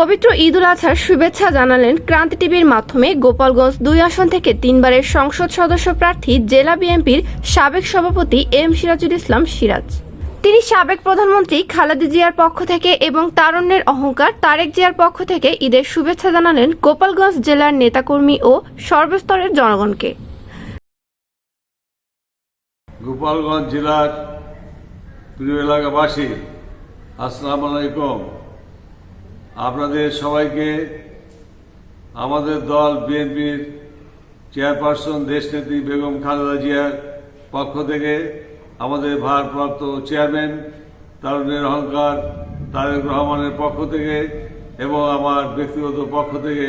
পবিত্র ঈদ উল আজহার শুভেচ্ছা জানালেন ক্রান্তি টিভির মাধ্যমে গোপালগঞ্জ দুই আসন থেকে তিনবারের সংসদ সদস্য প্রার্থী জেলা বিএনপির সাবেক সভাপতি এম সিরাজুল ইসলাম সিরাজ। তিনি সাবেক প্রধানমন্ত্রী খালেদা জিয়ার পক্ষ থেকে এবং তারুণ্যের অহংকার তারেক জিয়ার পক্ষ থেকে ঈদের শুভেচ্ছা জানালেন গোপালগঞ্জ জেলার নেতাকর্মী ও সর্বস্তরের জনগণকে। গোপালগঞ্জ জেলার প্রিয় এলাকাবাসী, আসসালামু আলাইকুম। আপনাদের সবাইকে আমাদের দল বিএনপির চেয়ারপারসন দেশনেত্রী বেগম খালেদা জিয়ার পক্ষ থেকে আমাদের ভারপ্রাপ্ত চেয়ারম্যান তারুণের অহংকার তারেক রহমানের পক্ষ থেকে এবং আমার ব্যক্তিগত পক্ষ থেকে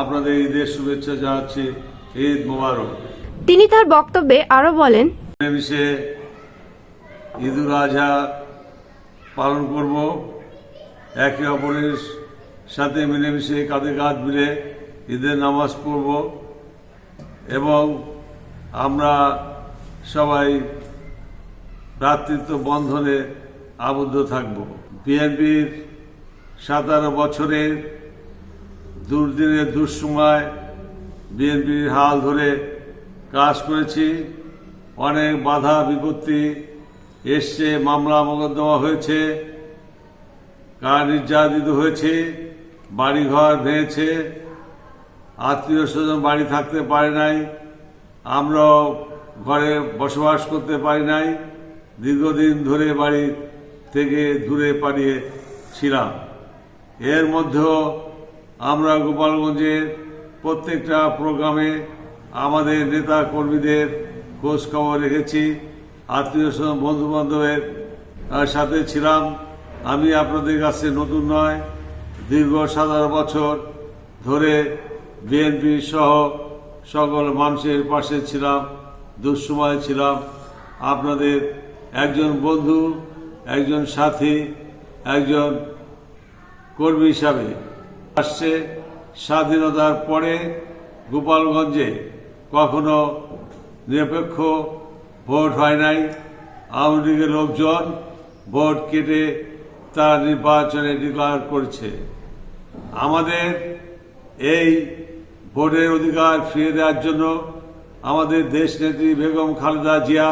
আপনাদের ঈদের শুভেচ্ছা জানাচ্ছি ঈদ মোবারক। তিনি তার বক্তব্যে আরও বলেন ঈদুল আজহা পালন করব। একে অপরের সাথে মিলেমিশে, কাঁধে কাঁধ মিলে ঈদের নামাজ পড়ব এবং আমরা সবাই ভ্রাতৃত্ব বন্ধনে আবদ্ধ থাকব। বিএনপির সাতারো বছরের দুর্দিনের দুঃসময় বিএনপির হাল ধরে কাজ করেছি। অনেক বাধা বিপত্তি এসছে, মামলা মোকদ্দমা হয়েছে। কার নির্যাতিত হয়েছে, বাড়িঘর ভেঙেছে, আত্মীয় স্বজন বাড়ি থাকতে পারে নাই, আমরাও ঘরে বসবাস করতে পারি নাই, দীর্ঘদিন ধরে বাড়ি থেকে দূরে পালিয়ে ছিলাম। এর মধ্যেও আমরা গোপালগঞ্জের প্রত্যেকটা প্রোগ্রামে আমাদের নেতা কর্মীদের খোঁজ খবর রেখেছি, আত্মীয় স্বজন বন্ধু বান্ধবের সাথে ছিলাম। আমি আপনাদের কাছে নতুন নয়, দীর্ঘ সাতারো বছর ধরে বিএনপি সহ সকল মানুষের পাশে ছিলাম, দুঃসময় ছিলাম। আপনাদের একজন বন্ধু, একজন সাথী, একজন কর্মী হিসাবে আসছে স্বাধীনতার পরে গোপালগঞ্জে। কখনো নিরপেক্ষ ভোট হয় নাই। আওয়ামী লীগের লোকজন ভোট কেটে তারা নির্বাচনে ডিক্লার করছে। আমাদের এই ভোটের অধিকার ফিরিয়ে দেওয়ার জন্য আমাদের দেশনেত্রী বেগম খালেদা জিয়া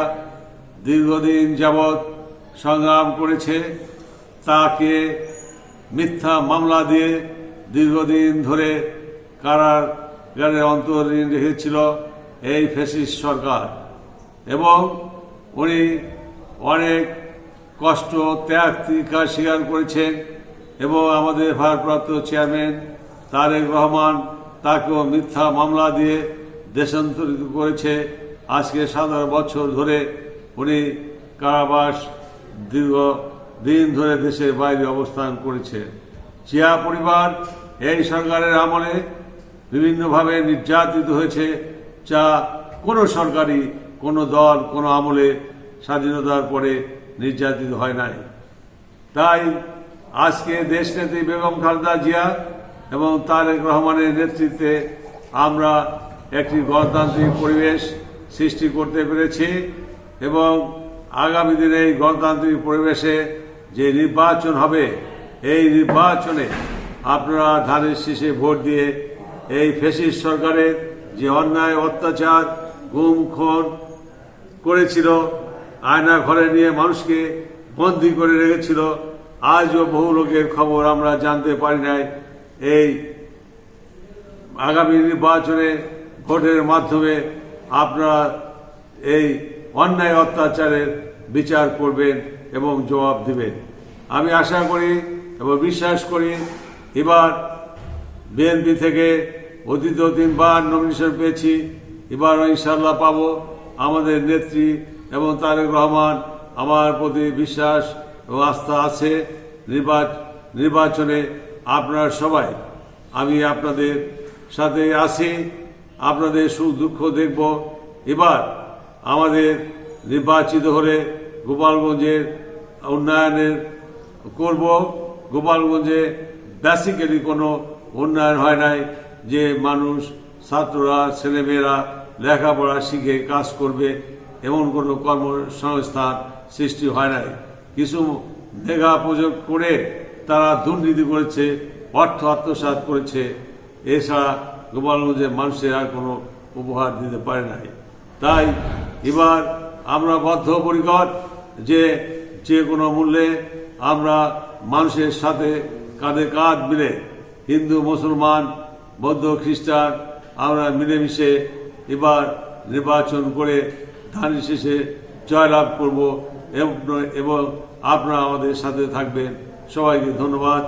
দীর্ঘদিন যাবৎ সংগ্রাম করেছে। তাকে মিথ্যা মামলা দিয়ে দীর্ঘদিন ধরে কারাগারে অন্তরীণ রেখেছিল এই ফেসিস সরকার এবং উনি অনেক কষ্ট, ত্যাগ তিকা স্বীকার করেছেন এবং আমাদের ভারপ্রাপ্ত চেয়ারম্যান তারেক রহমান তাকেও মিথ্যা মামলা দিয়ে দেশান্তরিত করেছে। আজকে সাতারো বছর ধরে উনি কারাবাস দীর্ঘ দিন ধরে দেশের বাইরে অবস্থান করেছে। চিয়া পরিবার এই সরকারের আমলে বিভিন্নভাবে নির্যাতিত হয়েছে যা কোনো সরকারি কোনো দল, কোনো আমলে স্বাধীনতার পরে নির্যাতিত হয় নাই। তাই আজকে দেশনেত্রী বেগম খালেদা জিয়া এবং তারেক রহমানের নেতৃত্বে আমরা একটি গণতান্ত্রিক পরিবেশ সৃষ্টি করতে পেরেছি এবং আগামী দিনে এই গণতান্ত্রিক পরিবেশে যে নির্বাচন হবে, এই নির্বাচনে আপনারা ধানের শীষে ভোট দিয়ে এই ফেসিস্ট সরকারের যে অন্যায়, অত্যাচার, গুম, খুন করেছিল আয়না ঘরে নিয়ে মানুষকে বন্দি করে রেখেছিল। আজও বহু লোকের খবর আমরা জানতে পারি নাই। এই আগামী নির্বাচনে ভোটের মাধ্যমে আপনারা এই অন্যায় অত্যাচারের বিচার করবেন এবং জবাব দিবেন। আমি আশা করি এবং বিশ্বাস করি, এবার বিএনপি থেকে অতীত তিনবার নমিনেশন পেয়েছি এবার ইনশাল্লাহ পাবো। আমাদের নেত্রী এবং তারেক রহমান আমার প্রতি বিশ্বাস এবং আস্থা আছে। নির্বাচ- নির্বাচনে আপনারা সবাই, আমি আপনাদের সাথে আছি, আপনাদের সুখ দুঃখ দেখব। এবার আমাদের নির্বাচিত হলে গোপালগঞ্জের উন্নয়নের করব। গোপালগঞ্জে বেসিক্যালি কোনো উন্নয়ন হয় নাই, যে মানুষ, ছাত্ররা, ছেলেমেয়েরা লেখাপড়া শিখে কাজ করবে। এমন কোনো কর্মসংস্থান সৃষ্টি হয় নাই। কিছু মেগা প্রযোগ করে তারা দুর্নীতি করেছে, অর্থ আত্মসাৎ করেছে। এছাড়া গোপালগঞ্জের মানুষের আর কোনো উপহার দিতে পারে নাই। তাই এবার আমরা বদ্ধপরিকর যে যে কোনো মূল্যে আমরা মানুষের সাথে কাঁধে কাঁধ মিলে হিন্দু, মুসলমান, বৌদ্ধ, খ্রিস্টান, আমরা মিলেমিশে এবার নির্বাচন করে ধান শেষে জয়লাভ করব এবং এবং আপনারা আমাদের সাথে থাকবেন। সবাইকে ধন্যবাদ।